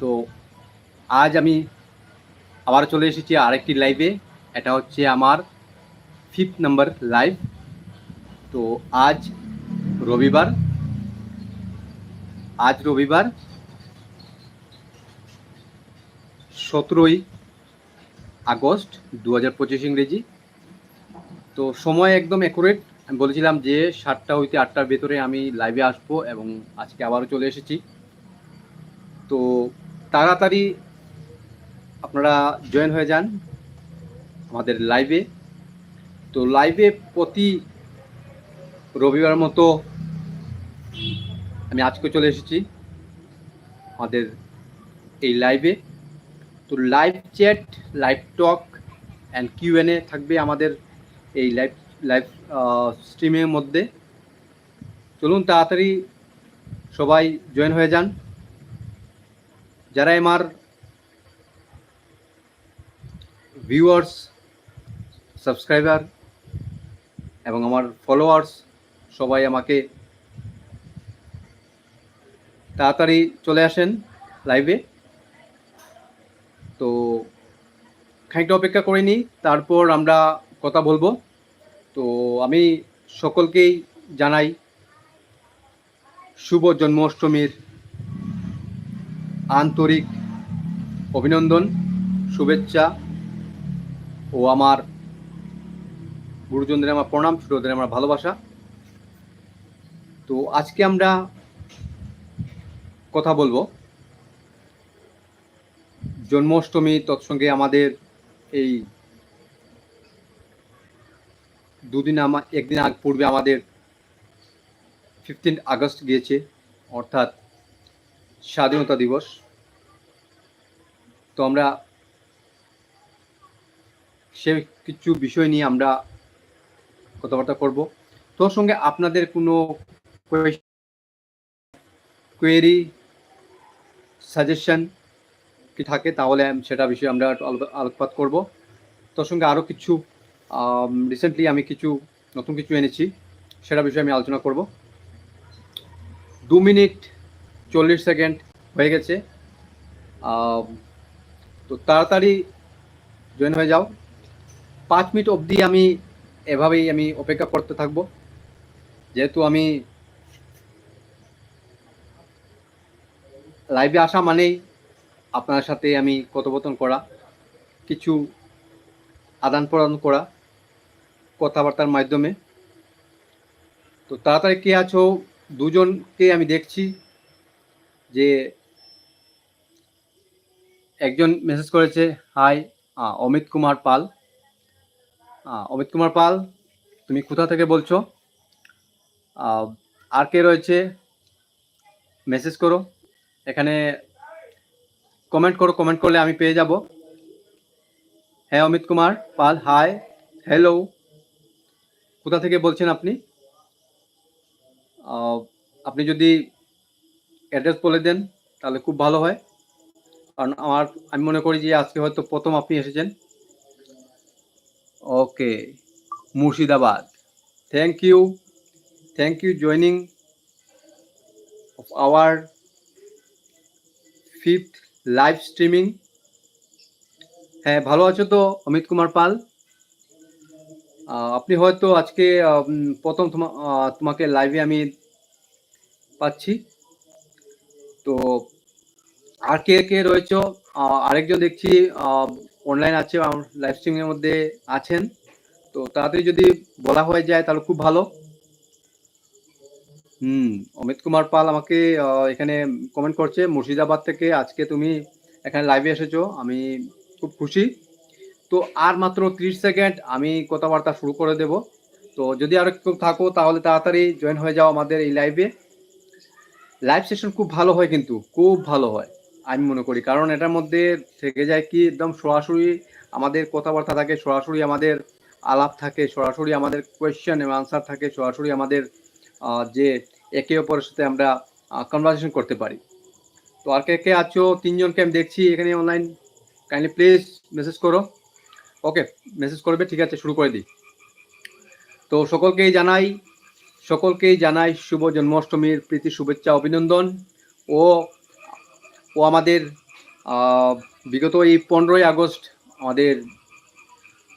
তো আজ আমি আবার চলে এসেছি আরেকটি লাইভে এটা হচ্ছে আমার ফিফথ নাম্বার লাইভ তো আজ রবিবার। আজ রবিবার সতেরোই আগস্ট দু হাজার পঁচিশ ইংরেজি। তো সময় একদম অ্যাকুরেট আমি বলেছিলাম যে সাতটা হইতে আটটার ভেতরে আমি লাইভে আসব এবং আজকে আবারও চলে এসেছি। তো তাড়াতাড়ি আপনারা জয়েন হয়ে যান আমাদের লাইভে তো লাইভে প্রতি রবিবার মতো আমি আজকে চলে এসেছি আমাদের এই লাইভে তো live chat live talk and Q and A থাকবে আমাদের এই লাইভ লাইভ স্ট্রিমের মধ্যে। চলুন তাড়াতাড়ি সবাই জয়েন হয়ে যান। যারা আমার ভিউয়ার্স সাবস্ক্রাইবার এবং আমার ফলোয়ার্স সবাই আমাকে তাড়াতাড়ি চলে আসেন লাইভে তো খানিকটা অপেক্ষা করে নিই, তারপর আমরা কথা বলব। তো আমি সকলকেই জানাই শুভ জন্মাষ্টমীর আন্তরিক অভিনন্দন, শুভেচ্ছা ও আমার গুরুজনদের আমার প্রণাম, ছোটদের আমার ভালোবাসা। তো আজকে আমরা কথা বলব জন্মাষ্টমী তৎসঙ্গে আমাদের এই দুদিন আমার একদিন আগ, পূর্বে আমাদের ফিফটিন আগস্ট গিয়েছে, অর্থাৎ স্বাধীনতা দিবস। তো আমরা সে কিছু বিষয় নিয়ে আমরা কথাবার্তা করব। তোর সঙ্গে আপনাদের কোনো কোয়েরি সাজেশন কি থাকে তাহলে সেটা বিষয়ে আমরা আলোকপাত করব। তোর সঙ্গে আরও কিছু রিসেন্টলি আমি কিছু, নতুন কিছু এনেছি, সেটা বিষয়ে আমি আলোচনা করব। দু মিনিট চল্লিশ সেকেন্ড হয়ে গেছে। তো তাড়াতাড়ি জয়েন হয়ে যাও। পাঁচ মিনিট অবধি আমি এভাবেই আমি অপেক্ষা করতে থাকব। যেহেতু আমি লাইভে আসা মানেই আপনার সাথে আমি কথোপকথন করা, কিছু আদান প্রদান করা, কথাবার্তার মাধ্যমে। তো তাড়াতাড়ি কে আছো? দুজনকে আমি দেখছি। যে একজন মেসেজ করেছে হাই অমিত কুমার পাল। অমিত কুমার পাল, তুমি কোথা থেকে বলছো? আর কে রয়েছে? মেসেজ করো। এখানে কমেন্ট করো কমেন্ট করলে আমি পেয়ে যাব। হ্যাঁ অমিত কুমার পাল হাই হ্যালো কোথা থেকে বলছেন আপনি? আপনি যদি অ্যাড্রেস বলে দেন, তাহলে খুব ভালো হয়। কারণ আমার, আমি মনে করি যে আজকে হয়তো প্রথম আপনি এসেছেন। Okay, Murshidabad. Thank you thank you joining our fifth live streaming হ্যাঁ ভালো আছো তো, অমিত কুমার পাল? আপনি হয়তো আজকে প্রথম তোমা- তোমাকে লাইভে আমি পাচ্ছি। তো আর কে কে রয়েছে? আরেকজন দেখছি অনলাইন আছে লাইভ স্ট্রিমিংয়ের মধ্যে আছেন। তো তাড়াতাড়ি যদি বলা হয়ে যায় তাহলে খুব ভালো। হুম, অমিত কুমার পাল আমাকে এখানে কমেন্ট করছে, মুর্শিদাবাদ থেকে আজকে তুমি এখানে লাইভে এসেছ, আমি খুব খুশি। তো আর মাত্র ত্রিশ সেকেন্ড আমি কথাবার্তা শুরু করে দেব। তো যদি আরও কেউ থাকো তাহলে তাড়াতাড়ি জয়েন হয়ে যাও আমাদের এই লাইভে লাইভ সেশন খুব ভালো হয় কিন্তু, খুব ভালো হয়, আমি মনে করি। কারণ এটার মধ্যে থেকে যায় কি, একদম সরাসরি আমাদের কথাবার্তা থাকে, সরাসরি আমাদের আলাপ থাকে, সরাসরি আমাদের কোয়েশ্চেন এবং আনসার থাকে, সরাসরি আমাদের যে একে অপরের সাথে আমরা কনভারসেশন করতে পারি। তো আর কে কে আছো? তিনজনকে আমি দেখছি এখানে অনলাইন কাইন্ডলি প্লিজ মেসেজ করো। ওকে মেসেজ করবে, ঠিক আছে, শুরু করে দিই। তো সকলকেই জানাই সকলকেই জানাই শুভ জন্মাষ্টমীর প্রীতি, শুভেচ্ছা, অভিনন্দন। ও ও আমাদের বিগত এই পনেরোই আগস্ট আমাদের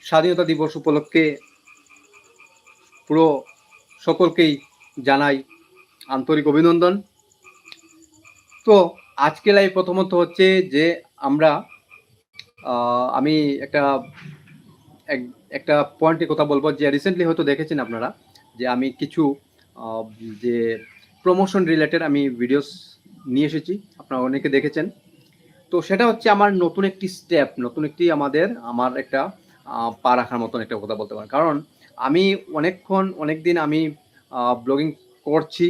স্বাধীনতা দিবস উপলক্ষে পুরো সকলকেই জানাই আন্তরিক অভিনন্দন। তো আজকে লাইভ প্রথমত হচ্ছে যে আমরা আমি একটা, এক- একটা পয়েন্টে কথা বলব। যে রিসেন্টলি হয়তো দেখেছেন আপনারা। যে আমি কিছু যে প্রমোশন রিলেটেড আমি ভিডিওস নিয়ে এসেছি, আপনারা অনেকে দেখেছেন। তো সেটা হচ্ছে আমার নতুন একটি স্টেপ নতুন একটি আমাদের, আমার একটা পা রাখার মতন একটা কথা বলতে পারেন। কারণ আমি অনেকক্ষণ অনেক দিন আমি ব্লগিং করছি।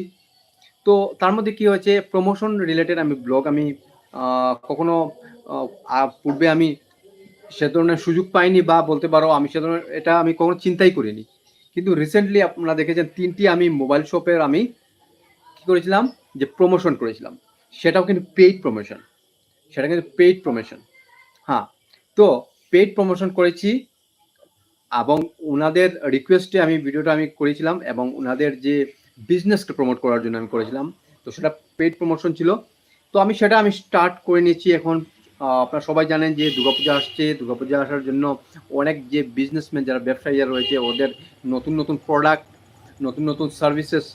তো তার মধ্যে কি হয়েছে প্রমোশন রিলেটেড আমি ব্লগ আমি কখনো পূর্বে আমি সে ধরনের সুযোগ পাইনি বা বলতে পারো আমি সে ধরনের, এটা আমি কখনো চিন্তাই করিনি। কিন্তু রিসেন্টলি আপনারা দেখেছেন তিনটি আমি মোবাইল শপের আমি কি করেছিলাম? যে প্রমোশন করেছিলাম। সেটাও কিন্তু পেইড প্রমোশন সেটা কিন্তু পেইড প্রমোশন হ্যাঁ তো পেইড প্রমোশন করেছি এবং ওনাদের রিকোয়েস্টে আমি ভিডিওটা আমি করেছিলাম এবং ওনাদের যে বিজনেসকে প্রমোট করার জন্য আমি করেছিলাম। তো সেটা পেইড প্রমোশন ছিল। তো আমি সেটা আমি স্টার্ট করে নিয়েছি এখন আপনারা সবাই জানেন যে দুর্গাপূজা আসছে। দুর্গাপূজা আসার জন্য অনেক যে বিজনেসম্যান যারা ব্যবসায়ী যারা রয়েছে, ওদের নতুন নতুন প্রোডাক্ট নতুন নতুন সার্ভিসেস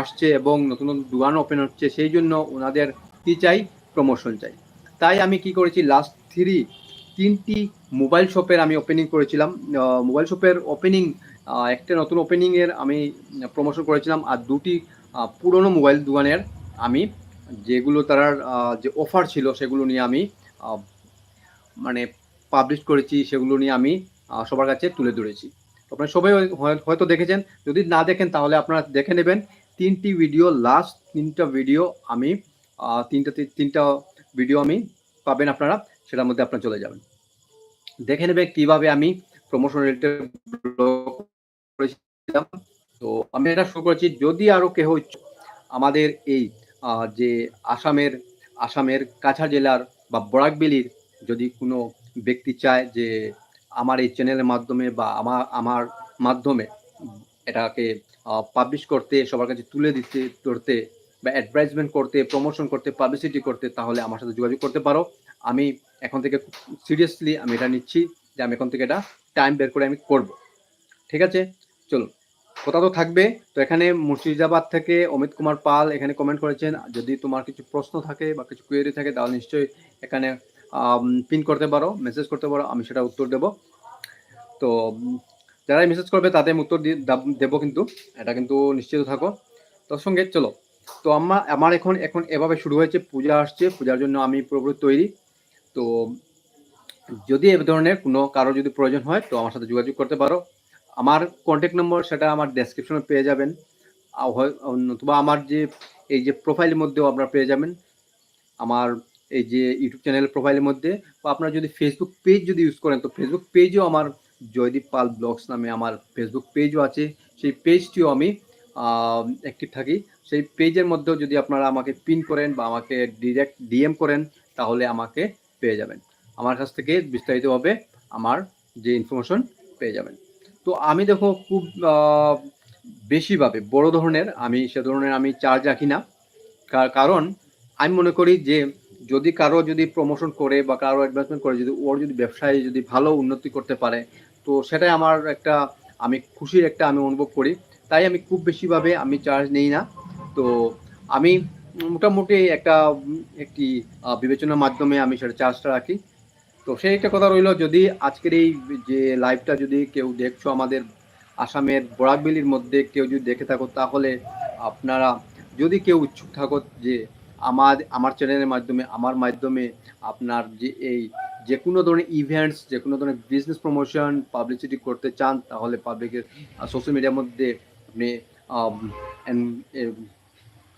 আসছে এবং নতুন নতুন দোকান ওপেন হচ্ছে। সেই জন্য ওনাদের কি চাই? প্রমোশন চাই। তাই আমি কি করেছি? লাস্ট থ্রি তিনটি মোবাইল শপের আমি ওপেনিং করেছিলাম। মোবাইল শপের ওপেনিং একটা নতুন ওপেনিংয়ের আমি প্রমোশন করেছিলাম। আর দুটি পুরনো মোবাইল দোকানের আমি যেগুলো তার যে অফার ছিল সেগুলো নিয়ে আমি মানে পাবলিশ করেছি, সেগুলো নিয়ে আমি সবার কাছে তুলে ধরেছি। আপনারা সবাই হয়- হয়তো দেখেছেন। যদি না দেখেন তাহলে আপনারা দেখে নেবেন। তিনটি ভিডিও লাস্ট তিনটা ভিডিও আমি তিনটা তিনটা ভিডিও আমি পাবেন আপনারা, সেটার মধ্যে আপনারা চলে যাবেন। দেখে নেবে কীভাবে আমি প্রমোশন করেছিলাম। তো আমি এটা শুরু করেছি, যদি আরও ইচ্ছুক আমাদের এই যে আসামের আসামের কাছা জেলার বা বরাকবেলির যদি কোনো ব্যক্তি চায় যে আমার এই চ্যানেলের মাধ্যমে বা আমার আমার মাধ্যমে এটাকে পাবলিশ করতে, সবার কাছে তুলে দিতে করতে বা অ্যাডভার্টাইজমেন্ট করতে প্রমোশন করতে পাবলিসিটি করতে, তাহলে আমার সাথে যোগাযোগ করতে পারো। আমি এখন থেকে সিরিয়াসলি আমি এটা নিচ্ছি যে আমি এখন থেকে এটা টাইম বের করে আমি করব। ঠিক আছে? চলুন। কথা তো থাকবে। তো এখানে মুর্শিদাবাদ থেকে অমিত কুমার পাল এখানে কমেন্ট করেছেন। যদি তোমার কিছু প্রশ্ন থাকে বা কিছু কোয়েরি থাকে, তাহলে নিশ্চয়ই এখানে পিন করতে পারো মেসেজ করতে পারো, আমি সেটা উত্তর দেব। তো, যারাই মেসেজ করবে তাদের উত্তর দেবো কিন্তু। এটা কিন্তু নিশ্চিত থাকো। তোর সঙ্গে চলো। তো আমার আমার এখন এখন এভাবে শুরু হয়েছে, পূজা আসছে, পূজার জন্য আমি পুরোপুরি তৈরি। তো, যদি এ ধরনের কোনো কারও যদি প্রয়োজন হয়, তো আমার সাথে যোগাযোগ করতে পারো। আমার কন্ট্যাক্ট নম্বর সেটা আমার ডেসক্রিপশনে পেয়ে যাবেন। নতুবা আমার যে, এই যে প্রোফাইলের মধ্যেও আপনারা পেয়ে যাবেন। আমার এই যে ইউটিউব চ্যানেল প্রোফাইলের মধ্যে। বা আপনারা যদি ফেসবুক পেজ যদি ইউজ করেন, তো ফেসবুক পেজও আমার জয়দীপ পাল ব্লগস নামে আমার ফেসবুক পেজও আছে। সেই পেজটিও আমি অ্যাক্টিভ থাকি। সেই পেজের মধ্যেও যদি আপনারা আমাকে পিন করেন বা আমাকে ডিরেক্ট ডিএম করেন, তাহলে আমাকে পেয়ে যাবেন। আমার কাছ থেকে বিস্তারিতভাবে আমার যে ইনফরমেশন পেয়ে যাবেন। তো আমি দেখো খুব বেশিভাবে, বড় ধরনের আমি, সে ধরনের আমি চার্জ রাখি না। কার- কারণ আমি মনে করি যে, যদি কারও যদি প্রমোশন করে বা কারও অ্যাডভার্টাইজমেন্ট করে, যদি ওর যদি ব্যবসায় যদি ভালো উন্নতি করতে পারে, তো সেটাই আমার একটা, আমি খুশির একটা আমি অনুভব করি। তাই আমি খুব বেশিভাবে আমি চার্জ নেই না। তো আমি মোটামুটি একটা, একটি বিবেচনার মাধ্যমে আমি সেটা চার্জটা রাখি। তো সেই একটা কথা রইল, যদি আজকের এই যে লাইভটা যদি কেউ দেখছ আমাদের আসামের বরাকবেলির মধ্যে, কেউ যদি দেখে থাকো, তাহলে আপনারা যদি কেউ ইচ্ছুক থাকো যে আমার আমার চ্যানেলের মাধ্যমে, আমার মাধ্যমে আপনার যে এই যে কোনো ধরনের ইভেন্টস যে কোনো ধরনের বিজনেস প্রমোশন পাবলিসিটি করতে চান, তাহলে পাবলিকের সোশ্যাল মিডিয়ার মধ্যে আপনি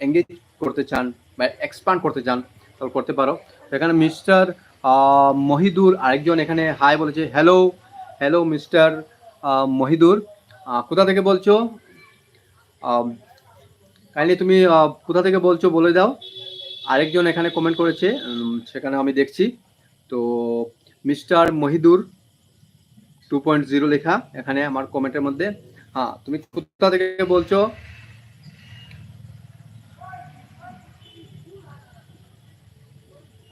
এঙ্গেজ করতে চান বা এক্সপান্ড করতে চান, তাহলে করতে পারো। এখানে মিস্টার মহিদুর আরেকজন এখানে হাই বলেছে হ্যালো হ্যালো মিস্টার মহিদুর কোথা থেকে বলছো? কাইন্ডলি তুমি কোথা থেকে বলছো বলে দাও। আরেকজন এখানে কমেন্ট করেছে সেখানে আমি দেখছি। তো mister Mohidur two point zero লেখা, এখানে আমার কমেন্টের মধ্যে। হ্যাঁ তুমি কোথা থেকে বলছো?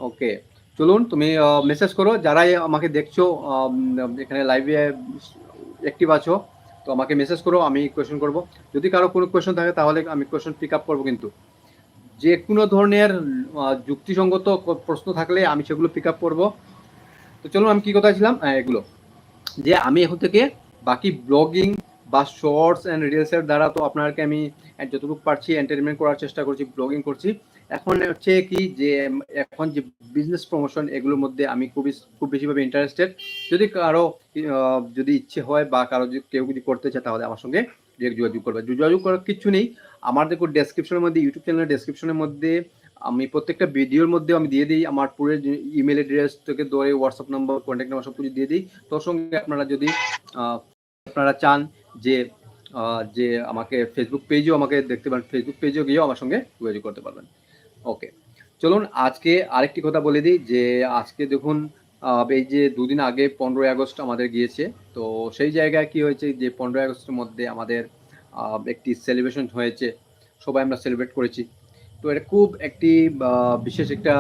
ওকে চলুন তুমি মেসেজ করো। যারাই আমাকে দেখছ এখানে লাইভে অ্যাক্টিভ আছো তো আমাকে মেসেজ করো আমি কোয়েশ্চেন করব। যদি কারও কোনো কোয়েশ্চেন থাকে তাহলে আমি কোয়েশ্চেন পিক আপ করব কিন্তু। যে কোনো ধরনের যুক্তিসঙ্গত প্রশ্ন থাকলে আমি সেগুলো পিক আপ করব। তো চলুন আমি কী কথা ছিলাম হ্যাঁ, এগুলো। যে আমি এখন থেকে বাকি ব্লগিং বা শর্টস অ্যান্ড রিলসের দ্বারা তো আপনাকে আমি যতটুকু পারছি এন্টারটেনমেন্ট করার চেষ্টা করছি ব্লগিং করছি। এখন হচ্ছে কি যে, এখন যে বিজনেস প্রমোশন এগুলোর মধ্যে আমি খুবই, খুব বেশিভাবে ইন্টারেস্টেড যদি কারও যদি ইচ্ছে হয় বা কারও যদি কেউ যদি করতে চায় তাহলে আমার সঙ্গে ডিরেক্ট যোগাযোগ করবে। যোগাযোগ করার কিছু নেই। আমার দেখো ডেসক্রিপশনের মধ্যে ইউটিউব চ্যানেলের ডেসক্রিপশনের মধ্যে আমি প্রত্যেকটা ভিডিওর মধ্যে আমি দিয়ে দিই। আমার পুরো ইমেল অ্যাড্রেস থেকে ধরে হোয়াটসঅ্যাপ নম্বর কন্ট্যাক্ট নাম্বার সব কিছু দিয়ে দিই। তোর সঙ্গে আপনারা যদি আপনারা চান যে যে আমাকে ফেসবুক পেজও আমাকে দেখতে পারেন ফেসবুক পেজও গিয়েও আমার সঙ্গে যোগাযোগ করতে পারবেন। ওকে চলুন আজকে আরেকটি কথা বলে দিই যে আজকে দেখুন এই যে দুদিন আগে পনেরোই আগস্ট আমাদের গিয়েছে, তো সেই জায়গায় কি হয়েছে যে পনেরোই আগস্টের মধ্যে আমাদের একটি সেলিব্রেশন হয়েছে, সবাই আমরা সেলিব্রেট করেছি। তো এটা খুব একটি বিশেষ একটা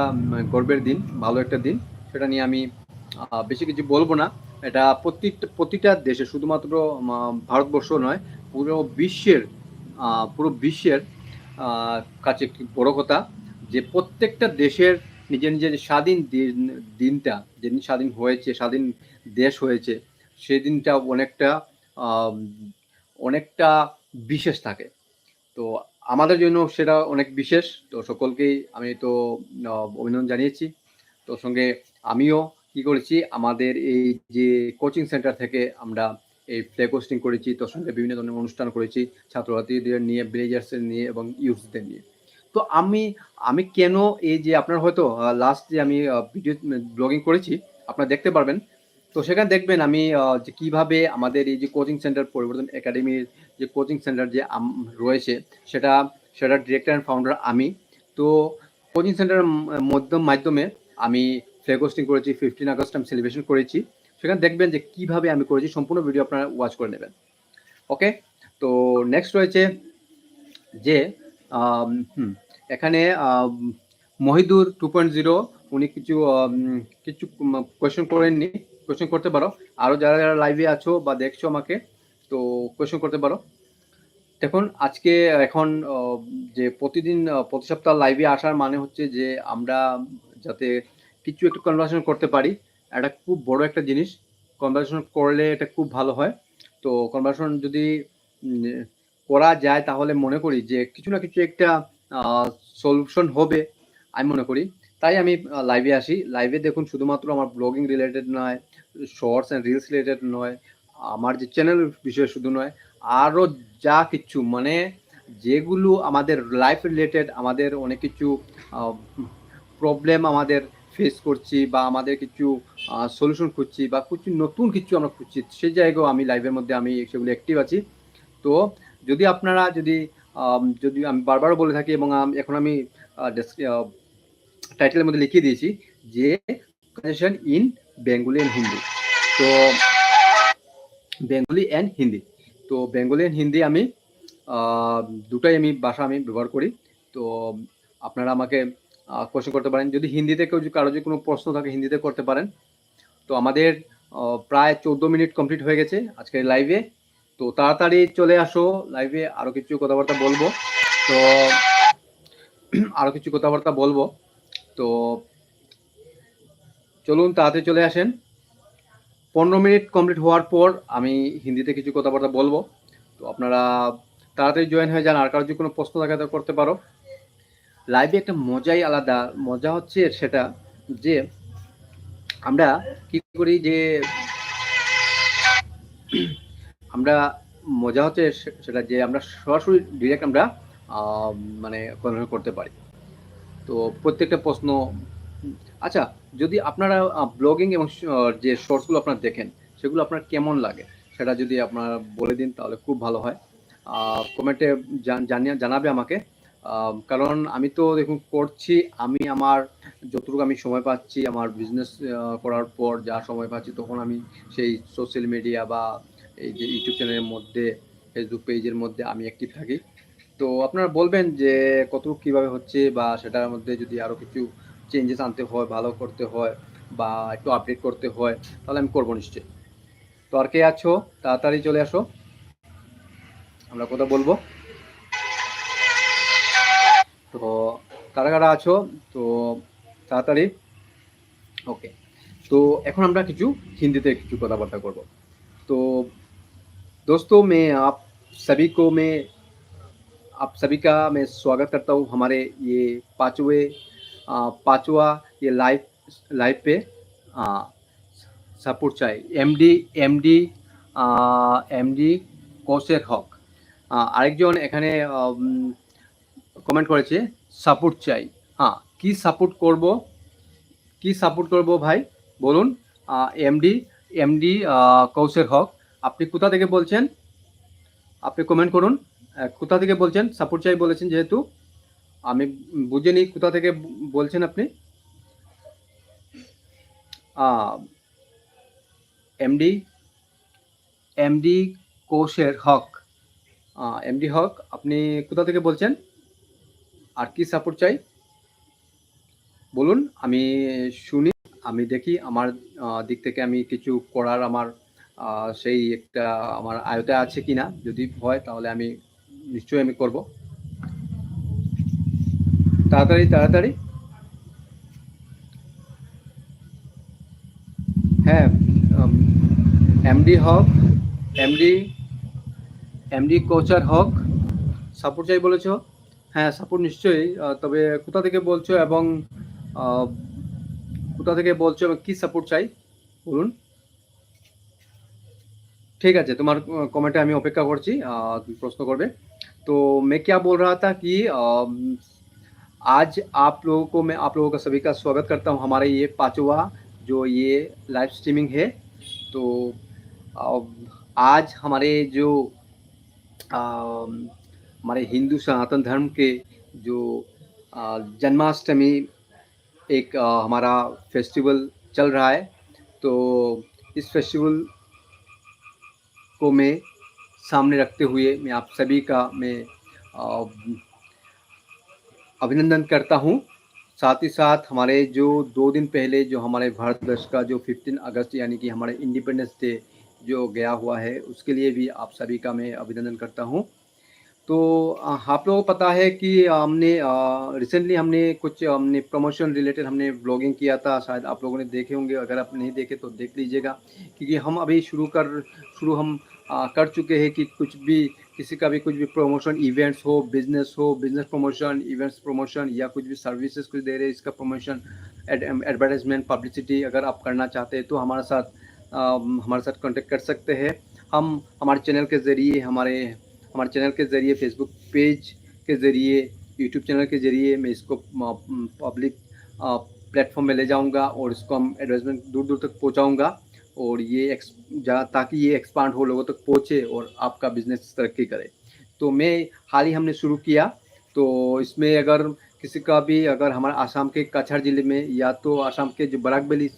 গর্বের দিন, ভালো একটা দিন। সেটা নিয়ে আমি বেশি কিছু বলব না। এটা প্রতিটা প্রতিটা দেশে শুধুমাত্র ভারতবর্ষ নয়, পুরো বিশ্বের পুরো বিশ্বের কাছে একটি বড় কথা। যে প্রত্যেকটা দেশের নিজের নিজের স্বাধীন দিন, দিনটা যেদিন স্বাধীন হয়েছে, স্বাধীন দেশ হয়েছে, সেই দিনটা অনেকটা অনেকটা বিশেষ থাকে। তো আমাদের জন্য সেটা অনেক বিশেষ। তো সকলকেই আমি তো অভিনন্দন জানিয়েছি। তো সঙ্গে আমিও কি করেছি, আমাদের এই যে কোচিং সেন্টার থেকে আমরা এই ফ্ল্যাগ হোস্টিং করেছি। তোর সঙ্গে বিভিন্ন ধরনের অনুষ্ঠান করেছি, ছাত্রছাত্রীদের নিয়ে ভিলেজার্সের নিয়ে এবং ইউথদের নিয়ে। তো আমি আমি কেন এই যে আপনার হয়তো লাস্ট যে আমি ভিডিও ব্লগিং করেছি আপনারা দেখতে পারবেন। তো সেখানে দেখবেন আমি যে কীভাবে আমাদের এই যে কোচিং সেন্টার পরিবর্তন একাডেমির যে কোচিং সেন্টার যে রয়েছে সেটা সেটা ডিরেক্টর অ্যান্ড ফাউন্ডার আমি। তো কোচিং সেন্টারের মধ্যম মাধ্যমে আমি ফ্ল্যাগ হোস্টিং করেছি ফিফটিন আগস্ট আমি সেলিব্রেশন করেছি। সেখানে দেখবেন যে কীভাবে আমি করেছি সম্পূর্ণ ভিডিও আপনারা ওয়াচ করে নেবেন। ওকে তো নেক্সট রয়েছে যে হুম, এখানে মহিদুর টু পয়েন্ট জিরো উনি কিছু কিছু কোয়েশ্চেন করেননি। কোয়েশ্চেন করতে পারো। আরও যারা যারা লাইভে আছো বা দেখছ আমাকে, তো কোয়েশ্চেন করতে পারো। দেখুন, আজকে এখন যে প্রতিদিন প্রতি সপ্তাহ লাইভে আসার মানে হচ্ছে যে আমরা যাতে কিছু একটু কনভারসেশন করতে পারি এটা খুব বড় একটা জিনিস। কনভারসেশন করলে এটা খুব ভালো হয়। তো কনভারসেশন যদি করা যায় তাহলে মনে করি যে কিছু না কিছু একটা সলিউশন হবে, আমি মনে করি। তাই আমি লাইভে আসি। লাইভে দেখুন, শুধুমাত্র আমার ব্লগিং রিলেটেড নয় শর্টস অ্যান্ড রিলস রিলেটেড নয়, আমার যে চ্যানেল বিষয়ে শুধু নয় আরও যা কিছু মানে যেগুলো আমাদের লাইফ রিলেটেড আমাদের অনেক কিছু প্রবলেম আমাদের ফেস করছি বা আমাদের কিছু সলিউশন খুঁজছি বা কিছু নতুন কিছু আমরা খুঁজছি সেই জায়গায় আমি লাইভের মধ্যে আমি সেগুলো অ্যাক্টিভ আছি। তো যদি আপনারা যদি যদি আমি বারবার বলে থাকি এবং এখন আমি টাইটেলের মধ্যে লিখিয়ে দিয়েছি, যে conversation in Bengali and Hindi তো বেঙ্গলি অ্যান্ড হিন্দি তো বেঙ্গলি অ্যান্ড হিন্দি আমি দুটাই আমি ভাষা আমি ব্যবহার করি। তো, আপনারা আমাকে কোশ্চেন করতে পারেন। যদি হিন্দিতে কেউ, কারও যদি কোনো প্রশ্ন থাকে, হিন্দিতে করতে পারেন। তো, আমাদের প্রায় চোদ্দ মিনিট কমপ্লিট হয়ে গেছে আজকের লাইভে তো তাড়াতাড়ি চলে আসো লাইভে আরও কিছু কথাবার্তা বলব। তো আরও কিছু কথাবার্তা বলব। তো, চলুন তাড়াতাড়ি চলে আসেন। পনেরো মিনিট কমপ্লিট হওয়ার পর আমি হিন্দিতে কিছু কথাবার্তা বলব। তো আপনারা তাড়াতাড়ি জয়েন হয়ে যান, আর কারও যদি কোনো প্রশ্ন থাকে তো করতে পারো। লাইভে একটা মজাই আলাদা। মজা হচ্ছে সেটা যে, আমরা কি করি যে আমরা মজা হচ্ছে সেটা যে আমরা সরাসরি ডিরেক্ট আমরা মানে conversation করতে পারি। তো প্রত্যেকটা প্রশ্ন আচ্ছা যদি আপনারা ব্লগিং এবং যে শর্টসগুলো আপনারা দেখেন, সেগুলো আপনার কেমন লাগে? সেটা যদি আপনারা বলে দিন, তাহলে খুব ভালো হয়। কমেন্টে জানিয়ে, জানাবে আমাকে। কারণ আমি তো দেখুন করছি, আমি আমার যতটুকু আমি সময় পাচ্ছি, আমার বিজনেস করার পর যা সময় পাচ্ছি, তখন আমি সেই সোশ্যাল মিডিয়া বা এই যে ইউটিউব চ্যানেলের মধ্যে ফেসবুক পেজের মধ্যে আমি অ্যাক্টিভ থাকি। তো আপনারা বলবেন যে কতটুকু কীভাবে হচ্ছে বা সেটার মধ্যে যদি আরও কিছু চেঞ্জেস আনতে হয়, ভালো করতে হয় বা একটু আপডেট করতে হয়, তাহলে আমি করব নিশ্চয়ই। তো আর কে আছো? তাড়াতাড়ি চলে আসো। আমরা কথা বলব। তো কারা কারা আছো? তো তাড়াতাড়ি। ওকে তো এখন আমরা কিছু হিন্দিতে কিছু কথাবার্তা করব। তো दोस्तों मैं आप सभी को मैं आप सभी का मैं स्वागत करता हूँ हमारे ये पाँचवें आ, पाँचवा ये लाइव लाइव पे সাপোর্ট চাই MD MD MD Kawser Haque আহ, আরেকজন এখানে কমেন্ট করেছে সাপোর্ট চাই হ্যাঁ কি সাপোর্ট করব কি সাপোর্ট করব ভাই বলুন এমডি এমডি কৌশের হক আপনি কোথা থেকে বলছেন? আপনি কমেন্ট করুন। কোথা থেকে বলছেন? সাপোর্ট চাই বলেছেন যেহেতু। আমি বুঝে নিই কোথা থেকে বলছেন আপনি। MD MD কোশের Haque. MD Haque, আপনি কোথা থেকে বলছেন? আর কি সাপোর্ট চাই? বলুন, আমি শুনি, আমি দেখি, আমার দিক থেকে আমি কিছু করার আমার সেই একটা আমার আয়তে আছে কিনা, যদি হয় তাহলে আমি নিশ্চয়ই আমি করব। তাড়াতাড়ি তাড়াতাড়ি। হ্যাঁ MD Haque MD MD কোচার Haque support চাই বলেছ? হ্যাঁ সাপোর্ট নিশ্চয়ই তবে কোথা থেকে বলছো এবং কোথা থেকে বলছো এবং কি সাপোর্ট চাই? বলুন। ठीक है तुम्हार कमेंटे हमें अपेक्षा कर प्रश्न कर तो मैं क्या बोल रहा था कि आज आप लोगों को मैं, आप लोगों का सभी का स्वागत करता हूँ, हमारे ये पाँचवा जो ये लाइव स्ट्रीमिंग है। तो आज हमारे जो हमारे हिंदू सनातन धर्म के जो जन्माष्टमी एक हमारा फेस्टिवल चल रहा है तो इस फेस्टिवल को मैं सामने रखते हुए मैं आप सभी का मैं अभिनंदन करता हूँ। साथ ही साथ हमारे जो दो दिन पहले जो हमारे भारतवर्ष का जो 15 अगस्त यानी कि हमारे इंडिपेंडेंस डे जो गया हुआ है, उसके लिए भी आप सभी का मैं अभिनंदन करता हूँ। तो आप लोगों को पता है कि हमने रिसेंटली हमने कुछ हमने प्रमोशन रिलेटेड हमने ब्लॉगिंग किया था। शायद आप लोगों ने देखे होंगे। अगर आप नहीं देखे तो देख लीजिएगा। क्योंकि हम अभी शुरू कर शुरू हम अ, कर चुके हैं कि कुछ भी किसी का भी कुछ भी प्रमोशन इवेंट्स हो बिज़नेस हो बिज़नेस प्रमोशन इवेंट्स प्रमोशन या कुछ भी सर्विसेज़ कुछ दे रहे हैं इसका प्रमोशन एडवर्टाइजमेंट पब्लिसिटी अगर आप करना चाहते हैं तो हमारे साथ अम, हमारे साथ कांटेक्ट कर सकते हैं। हम हमारे चैनल के ज़रिए हमारे हमारे चैनल के ज़रिए फेसबुक पेज के ज़रिए यूट्यूब चैनल के ज़रिए मैं इसको पब्लिक प्लेटफॉर्म में ले जाऊँगा और इसको हम एडवर्टाइजमेंट दूर दूर तक पहुंचाऊँगा और ये ताकि ये एक्सपांड हो, लोगों तक पहुँचे और आपका बिज़नेस तरक्की करे। तो मैं, हाल ही हमने शुरू किया तो इसमें अगर किसी का भी, अगर हमारे आसाम के कछार ज़िले में या तो आसाम के जो बराकबेली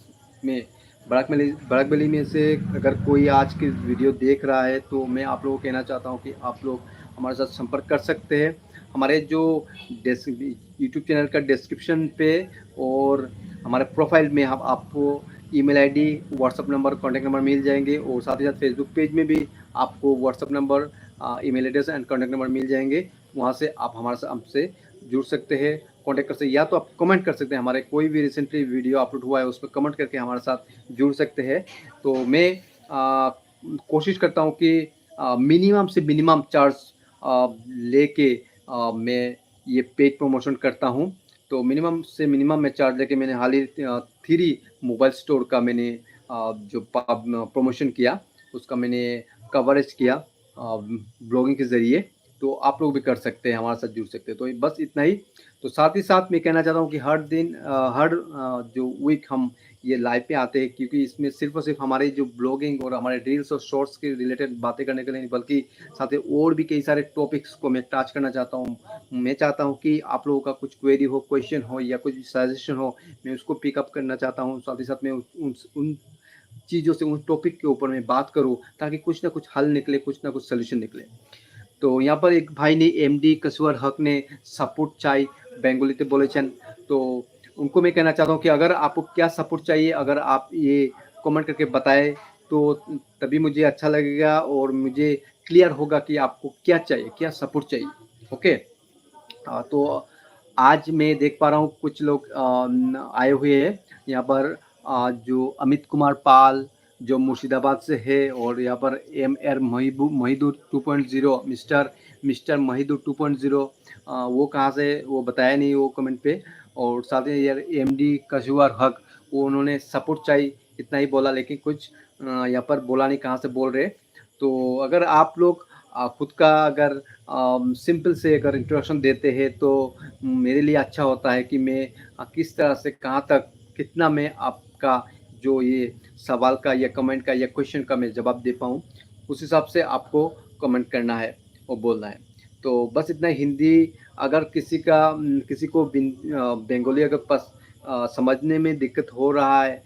में बराकबेली बराकबेली में से अगर कोई आज की वीडियो देख रहा है तो मैं आप लोगों को कहना चाहता हूँ कि आप लोग हमारे साथ संपर्क कर सकते हैं। हमारे जो यूट्यूब चैनल का डिस्क्रिप्शन पे और हमारे प्रोफ़ाइल में हम आपको email ID WhatsApp number contact number मिल जाएँगे और साथ ही साथ फेसबुक पेज में भी आपको WhatsApp number email address and contact number मिल जाएँगे। वहाँ से आप हमारे साथ हमसे जुड़ सकते हैं। कांटेक्ट कर सकते हैं या तो आप कमेंट कर सकते हैं हमारे कोई भी रिसेंटली वीडियो अपलोड हुआ है उस पर कमेंट करके हमारे साथ जुड़ सकते हैं। तो मैं कोशिश करता हूँ कि मिनिमम से मिनिमम चार्ज आ, लेके आ, मैं ये पेज प्रमोशन करता हूँ। तो मिनिमम से मिनिमम मैं चार्ज लेके मैंने हाल ही थ्री मोबाइल स्टोर का मैंने आ, जो प्रमोशन किया उसका मैंने कवरेज किया ब्लॉगिंग के ज़रिए। तो आप लोग भी कर सकते हैं हमारे साथ जुड़ सकते हैं। तो बस इतना ही। तो साथ ही साथ मैं कहना चाहता हूँ कि हर दिन हर जो वीक हम ये लाइव पे आते हैं, क्योंकि इसमें सिर्फ़ और सिर्फ़ हमारे जो ब्लॉगिंग और हमारे रील्स और शॉर्ट्स के रिलेटेड बातें करने के लिए बल्कि साथ ही और भी कई सारे टॉपिक्स को मैं टच करना चाहता हूँ। मैं चाहता हूँ कि आप लोगों का कुछ क्वेरी हो क्वेश्चन हो या कुछ सजेशन हो, मैं उसको पिकअप करना चाहता हूँ। साथ ही साथ मैं उन उन चीज़ों से, उन टॉपिक के ऊपर मैं बात करूँ, ताकि कुछ ना कुछ हल निकले, कुछ ना कुछ सोल्यूशन निकले। तो यहाँ पर एक भाई ने एमडी कसवर हक ने सपोर्ट चाई बेंगोली बोले तो उनको मैं कहना चाहता हूँ कि अगर आपको क्या सपोर्ट चाहिए अगर आप ये कमेंट करके बताएँ तो तभी मुझे अच्छा लगेगा और मुझे क्लियर होगा कि आपको क्या चाहिए क्या सपोर्ट चाहिए ओके आ, तो आज मैं देख पा रहा हूँ कुछ लोग आए हुए हैं। यहाँ पर आ, जो अमित कुमार पाल जो मुर्शिदाबाद से है और यहाँ पर M R Mohidur two point zero mister mister Mohidur two point zero वो कहाँ से, वो बताया नहीं वो कमेंट पे। और साथ ही यार एम डी कशुआर हक, वो उन्होंने सपोर्ट चाहिए इतना ही बोला, लेकिन कुछ यहाँ पर बोला नहीं कहाँ से बोल रहे। तो अगर आप लोग खुद का अगर सिंपल से अगर इंट्रोडक्शन देते हैं तो मेरे लिए अच्छा होता है कि मैं किस तरह से कहाँ तक, कितना मैं आपका जो ये सवाल का या कमेंट का या क्वेश्चन का मैं जवाब दे पाऊँ, उस हिसाब से आपको कमेंट करना है और बोलना है। तो बस इतना हिंदी अगर किसी का किसी को बंगाली अगर पस, समझने में दिक्कत हो रहा है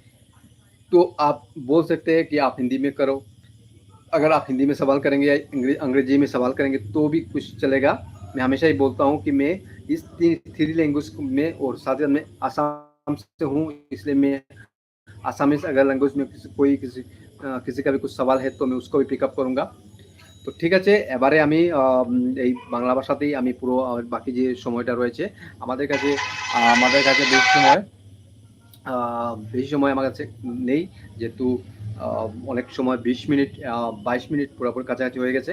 तो आप बोल सकते हैं कि आप हिंदी में करो। अगर आप हिंदी में सवाल करेंगे या अंग्रेज़ी में सवाल करेंगे तो भी कुछ चलेगा। मैं हमेशा ही बोलता हूँ कि मैं इस तीन थ्री लैंग्वेज में और साथ ही मैं आसाम से हूँ इसलिए मैं आसामी से अगर लैंग्वेज में किसी कोई किसी किसी का भी कुछ सवाल है तो मैं उसको भी पिकअप करूँगा। তো ঠিক আছে, এবারে আমি এই বাংলা ভাষাতেই আমি পুরো বাকি যে সময়টা রয়েছে, আমাদের কাছে আমাদের কাছে বেশি সময় বেশি সময় আমার কাছে নেই, যেহেতু অনেক সময় বিশ মিনিট বাইশ মিনিট পুরোপুরি কাছাকাছি হয়ে গেছে।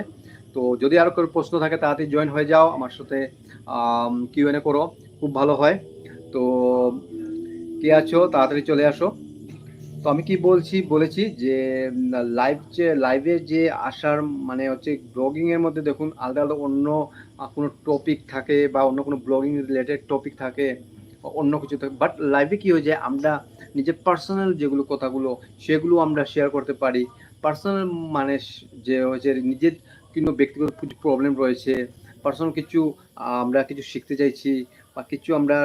তো যদি আরও কোনো প্রশ্ন থাকে, তাড়াতাড়ি জয়েন হয়ে যাও, আমার সাথে কিউ এন এ করো, খুব ভালো হয়। তো, কে আছো, তাড়াতাড়ি চলে আসো। তো আমি কি বলছি, বলেছি যে লাইভ যে লাইভে যে আসার মানে হচ্ছে ব্লগিং এর মধ্যে দেখুন, আলাদা আলাদা অন্য কোনো টপিক থাকে বা অন্য কোনো ব্লগিং রিলেটেড টপিক থাকে অন্য কিছু থাকে বাট লাইভে কি হয়ে যায় আমরা নিজের পার্সোনাল যেগুলো কথাগুলো, সেগুলো আমরা শেয়ার করতে পারি। পার্সোনাল মানে যে হচ্ছে নিজের কিন্তু ব্যক্তিগত কিছু প্রবলেম রয়েছে পার্সোনাল কিছু আমরা কিছু শিখতে চাইছি, বা কিছু আমরা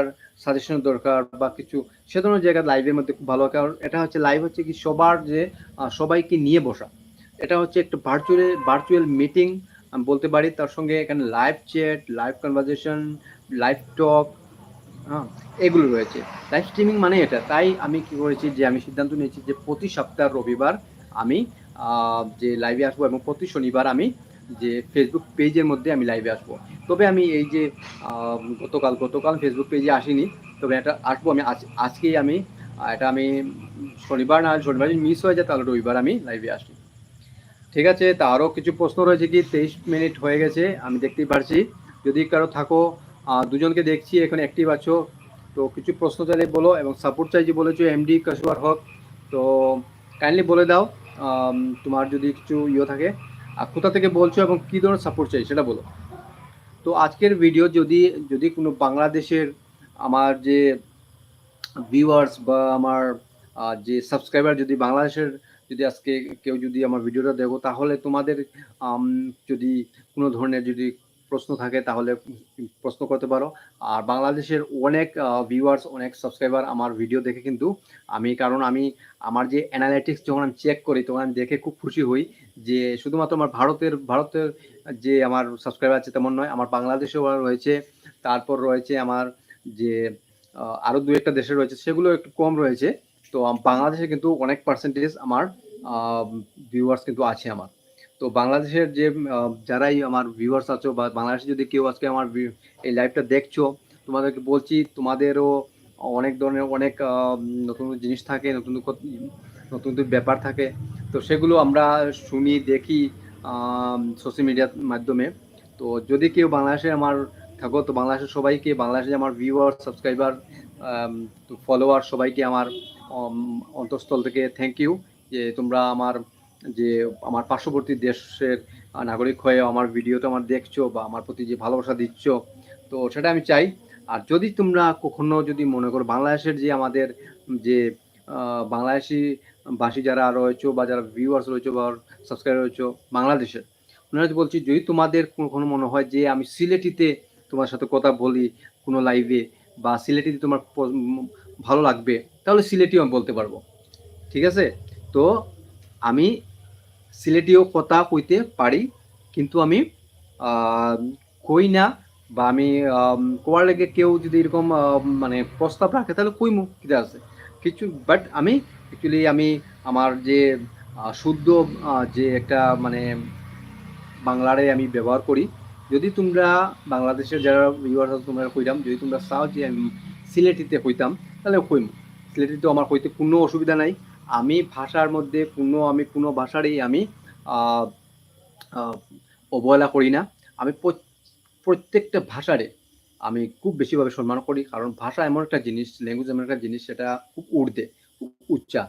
সাজেশন দরকার বা কিছু, সে ধরনের জায়গা লাইভের মধ্যে খুব ভালো। কারণ এটা হচ্ছে লাইভ হচ্ছে কি সবার যে সবাইকে নিয়ে বসা। এটা হচ্ছে একটা ভার্চুয়াল ভার্চুয়াল মিটিং আমি বলতে পারি। তার সঙ্গে এখানে live chat live conversation live talk হ্যাঁ এগুলো রয়েছে। লাইভ স্ট্রিমিং মানে এটা। তাই আমি কি করেছি যে, আমি সিদ্ধান্ত নিয়েছি যে, প্রতি সপ্তাহ রবিবার আমি যে লাইভে আসব এবং প্রতি শনিবার আমি যে ফেসবুক পেজের মধ্যে আমি লাইভে আসব। তবে আমি এই যে গতকাল গতকাল ফেসবুক পেজে আসিনি, তবে এটা আসব আমি আজ, আজকেই আমি, এটা আমি শনিবার না, শনিবার মিস হয়ে যায় তাহলে রবিবার আমি লাইভে আসি। ঠিক আছে, তা আরও কিছু প্রশ্ন রয়েছে কি? তেইশ মিনিট হয়ে গেছে, আমি দেখতেই পারছি। যদি কারও থাকো দুজনকে দেখছি, এখানে অ্যাক্টিভ আছো, তো কিছু প্রশ্ন চাইলে বলো এবং সাপোর্ট চাইছি বলেছ এমডি কাশুয়ার হক, তো কাইন্ডলি বলে দাও তোমার যদি কিছু ইয়ে থাকে। আর কোথা থেকে বলছো এবং কী ধরনের সাপোর্ট চাই সেটা বলো। তো আজকের ভিডিও যদি যদি কোনো বাংলাদেশের আমার যে ভিউয়ার্স বা আমার যে সাবস্ক্রাইবার যদি বাংলাদেশের যদি আজকে কেউ যদি আমার ভিডিওটা দেখো, তাহলে তোমাদের যদি কোনো ধরনের যদি প্রশ্ন থাকে, তাহলে প্রশ্ন করতে পারো। আর বাংলাদেশের অনেক ভিউয়ার্স অনেক সাবস্ক্রাইবার আমার ভিডিও দেখে কিন্তু আমি, কারণ আমি আমার যে অ্যানালাইটিক্স যখন আমি চেক করি, তখন আমি দেখে খুব খুশি হই যে শুধুমাত্র আমার ভারতের ভারতের যে আমার সাবস্ক্রাইবার আছে তেমন নয়, আমার বাংলাদেশেও রয়েছে। তারপর রয়েছে আমার যে আরও দু একটা দেশে রয়েছে, সেগুলো একটু কম রয়েছে। তো বাংলাদেশে কিন্তু অনেক পার্সেন্টেজ আমার ভিউয়ার্স কিন্তু আছে আমার। তো বাংলাদেশের যে যারাই আমার ভিউয়ার্স আছো বা বাংলাদেশে যদি কেউ আজকে আমার এই লাইভটা দেখছ, তোমাদেরকে বলছি তোমাদেরও অনেক ধরনের, অনেক নতুন জিনিস থাকে, নতুন নতুন নতুন ব্যাপার থাকে। তো সেগুলো আমরা শুনি, দেখি সোশ্যাল মিডিয়ার মাধ্যমে। তো যদি কেউ বাংলাদেশে আমার থাকো, তো বাংলাদেশের সবাইকে, বাংলাদেশে আমার ভিউয়ার সাবস্ক্রাইবার ফলোয়ার সবাইকে আমার অন্তঃস্থল থেকে থ্যাংক ইউ যে তোমরা আমার যে আমার পার্শ্ববর্তী দেশের নাগরিক হয়ে আমার ভিডিওটা আমার দেখছ বা আমার প্রতি যে ভালোবাসা দিচ্ছ, তো সেটা আমি চাই। আর যদি তোমরা কখনো যদি মনে করো বাংলাদেশের যে আমাদের যে বাংলাদেশি ভাষী যারা রয়েছে বা যারা ভিউয়ার্স রয়েছে বা সাবস্ক্রাইবার রয়েছে বাংলাদেশের, ওনারা বলছি, যদি তোমাদের কখনো মনে হয় যে আমি সিলেটিতে তোমার সাথে কথা বলি কোনো লাইভে বা সিলেটিতে তোমার ভালো লাগবে, তাহলে সিলেটিও আমি বলতে পারব। ঠিক আছে? তো আমি সিলেটিও কথা কইতে পারি, কিন্তু আমি কই না বা আমি কোয়ার লেগে কেউ যদি এরকম মানে প্রস্তাব রাখে, তাহলে কইমু কিটা আছে? কিছু বাট আমি অ্যাকচুয়ালি আমি আমার যে শুদ্ধ যে একটা মানে বাংলারে আমি ব্যবহার করি, যদি তোমরা বাংলাদেশের যারা আছে তোমরা কইতাম যদি তোমরা চাও যে আমি সিলেটিতে কইতাম, তাহলে কইম। সিলেটিতে আমার কইতে কোনো অসুবিধা নাই। আমি ভাষার মধ্যে কোনো, আমি কোনো ভাষারই আমি অবহেলা করি না। আমি প্রত্যেকটা ভাষারে আমি খুব বেশিভাবে সম্মান করি, কারণ ভাষা এমন একটা জিনিস ল্যাঙ্গুয়েজ এমন একটা জিনিস, সেটা খুব উর্দে খুব উচ্চা।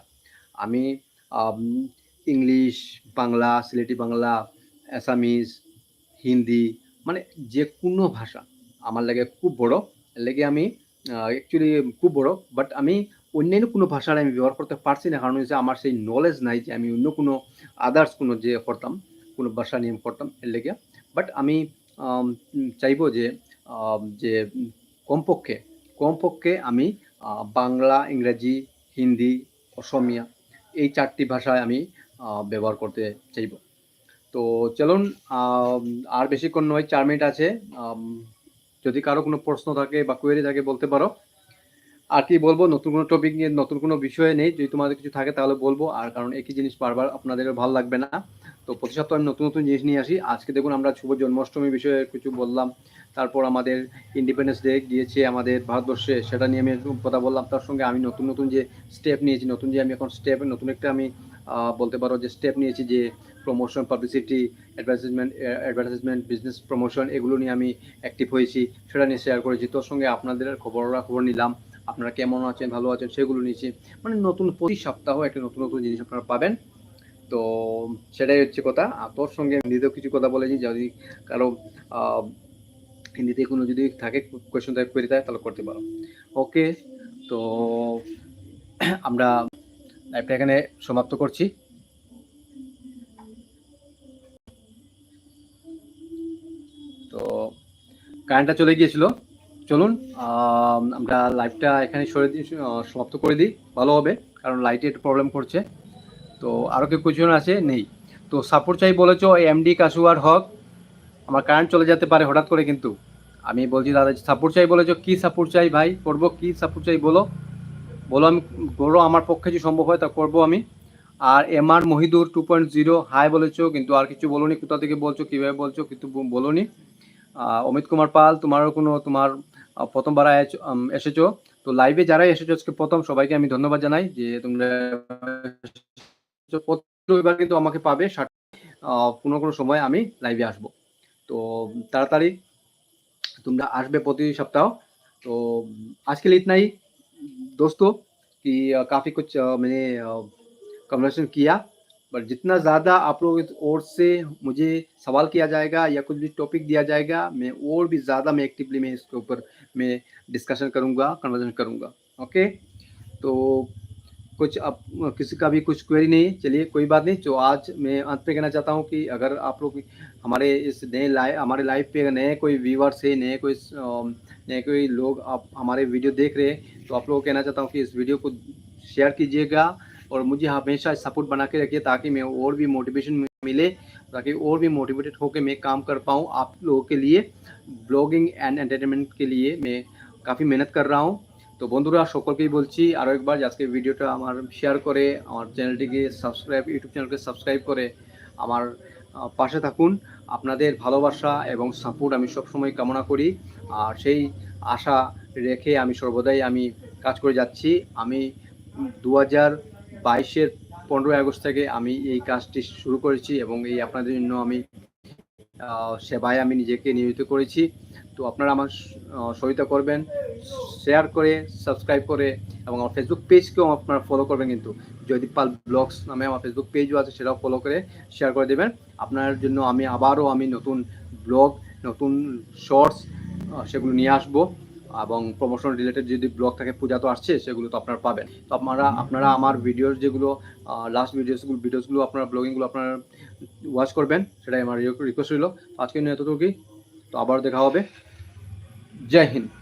আমি ইংলিশ, বাংলা, সিলেটি বাংলা, অ্যাসামিজ, হিন্দি মানে যে কোনো ভাষা আমার লাগে খুব বড়। লাগে আমি অ্যাকচুয়ালি খুব বড় বাট আমি অন্যান্য কোনো ভাষার আমি ব্যবহার করতে পারছি না, কারণ হচ্ছে আমার সেই নলেজ নাই যে আমি অন্য কোনো আদার্স কোনো যে করতাম, কোনো ভাষা নিয়ে করতাম এর লেগে বাট আমি চাইব যে যে কমপক্ষে কমপক্ষে আমি বাংলা, ইংরেজি, হিন্দি, অসমিয়া এই চারটি ভাষায় আমি ব্যবহার করতে চাইব। তো চলুন আর বেশিক্ষণ নয়, চার মিনিট আছে। যদি কারও কোনো প্রশ্ন থাকে বা কোয়েরি থাকে বলতে পারো। আর কি বলব, নতুন কোনো টপিক নিয়ে, নতুন কোনো বিষয় নেই। যদি তোমাদের কিছু থাকে তাহলে বলব। আর কারণ একই জিনিস বারবার আপনাদের ভালো লাগবে না। তো প্রতি সপ্তাহে আমি নতুন নতুন জিনিস নিয়ে আসি। আজকে দেখুন আমরা শুভ জন্মাষ্টমী বিষয়ে কিছু বললাম। তারপর আমাদের ইন্ডিপেন্ডেন্স ডে গিয়েছে আমাদের ভারতবর্ষে, সেটা নিয়ে আমি কথা বললাম। তার সঙ্গে আমি নতুন নতুন যে স্টেপ নিয়েছি, নতুন যে আমি এখন স্টেপ নতুন একটা আমি বলতে পারো যে স্টেপ নিয়েছি যে promotion publicity advertisement advertisement business promotion এগুলো নিয়ে আমি অ্যাক্টিভ হয়েছি, সেটা নিয়ে শেয়ার করেছি। তোর সঙ্গে আপনাদের খবররা খবর নিলাম। আপনারা কেমন আছেন, ভালো আছেন সেগুলো নিয়েছি। মানে নতুন প্রতি সপ্তাহ একটা নতুন নতুন জিনিস আপনারা পাবেন। তো সেটাই হচ্ছে কথা। আর তোর সঙ্গে হিন্দিতেও কিছু কথা বলেছি, যদি কারও হিন্দিতে কোনো যদি থাকে কোয়েশ্চেন টাইপ করে দেয় তাহলে করতে পারো। ওকে তো আমরা লাইভটা এখানে সমাপ্ত করছি। তো কারেন্টটা চলে গিয়েছিল। চলুন আমরা লাইভটা এখানে সরে দিই সমাপ্ত করে দিই। ভালো হবে, কারণ লাইটে একটু প্রবলেম করছে। তো আরও কেউ কোয়েশ্চেন আছে? নেই। তো সাপোর্ট চাই বলেছ এমডি কাসুয়ার হক। আমার কারেন্ট চলে যেতে পারে হঠাৎ করে কিন্তু। আমি বলছি, দাদা সাপোর্ট চাই বলেছ, কি সাপোর্ট চাই ভাই? করব, কি সাপোর্ট চাই বলো? বলো আমি, বলো আমার পক্ষে যে সম্ভব হয় তা করব আমি। আর M R Mohidur two point zero hi বলেছ, কিন্তু আর কিছু বলোনি, কোথা থেকে বলছো, কীভাবে বলছো, কিন্তু বলোনি। অমিত কুমার পাল, তোমারও কোনো, তোমার প্রথমবার আয়েছ- উম, এসেছো তো লাইভে যারাই এসেছো আজকে প্রথম সবাইকে আমি ধন্যবাদ জানাই যে তোমরা প্রতি রবিবার কিন্তু আমাকে পাবে ষাট- আহ, কোনো কোনো সময় আমি লাইভে আসবো তো তাড়াতাড়ি তোমরা আসবে প্রতি सप्ताह तो आज के लिए इतना ही दोस्तों कि अ, काफ़ी कुछ अ, मैंने कन्वर्सेशन किया पर जितना ज़्यादा आप लोग इस ओर से मुझे सवाल किया जाएगा या कुछ भी टॉपिक दिया जाएगा, मैं और भी ज़्यादा मैं एक्टिवली मैं इसके ऊपर मैं डिस्कशन करूँगा कन्वर्सेशन करूँगा। ओके तो कुछ अब किसी का भी कुछ क्वेरी नहीं, चलिए कोई बात नहीं। तो आज मैं अंत पे कहना चाहता हूँ कि अगर आप लोग हमारे इस नए लाइव हमारे लाइव पे नए कोई व्यूवर्स है, नए कोई नए कोई लोग आप हमारे वीडियो देख रहे हैं तो आप लोग कहना चाहता हूँ कि इस वीडियो को शेयर कीजिएगा। और मुझे हमेशा सपोर्ट बना के रखिए ताकि मैं और भी मोटिवेशन मिले ताकि और भी मोटिवेटेड होकर मैं काम कर पाऊँ आप लोगों के लिए ব্লগিং অ্যান্ড এন্টারটেনমেন্ট के लिए मैं काफ़ी मेहनत कर रहा हूँ তো বন্ধুরা সকলকেই বলছি আরও একবার যে আজকে ভিডিওটা আমার শেয়ার করে আমার চ্যানেলটিকে সাবস্ক্রাইব ইউটিউব চ্যানেলকে সাবস্ক্রাইব করে আমার আহ, পাশে থাকুন আপনাদের ভালোবাসা এবং সাপোর্ট আমি সবসময় কামনা করি আর সেই আশা রেখে আমি সর্বদাই আমি কাজ করে যাচ্ছি আমি দু হাজার বাইশের পনেরোই আগস্ট থেকে আমি এই কাজটি শুরু করেছি এবং এই আপনাদের জন্য আমি সেবায় আমি নিজেকে নিয়োজিত করেছি। তো আপনারা আমার আহ, সহায়তা করবেন শেয়ার করে সাবস্ক্রাইব করে এবং আমার ফেসবুক পেজকেও আপনারা ফলো করবেন কিন্তু। জয়দীপ পাল ব্লগস নামে আমার ফেসবুক পেজও আছে সেটাও ফলো করে শেয়ার করে দেবেন। আপনার জন্য আমি আবারও আমি নতুন ব্লগ নতুন শর্টস সেগুলো নিয়ে আসব। এবং প্রমোশন রিলেটেড যদি ব্লগ থাকে পূজা তো আসছে সেগুলো তো আপনারা পাবেন। তো আপনারা আপনারা আমার ভিডিওর যেগুলো লাস্ট ভিডিওসগুলো ভিডিওসগুলো আপনারা ব্লগিংগুলো আপনারা ওয়াচ করবেন সেটাই আমার রিকোয়েস্ট রইল। আজকে নিয়ে এতটুকুই। তো আবার দেখা হবে। জয় হিন্দ।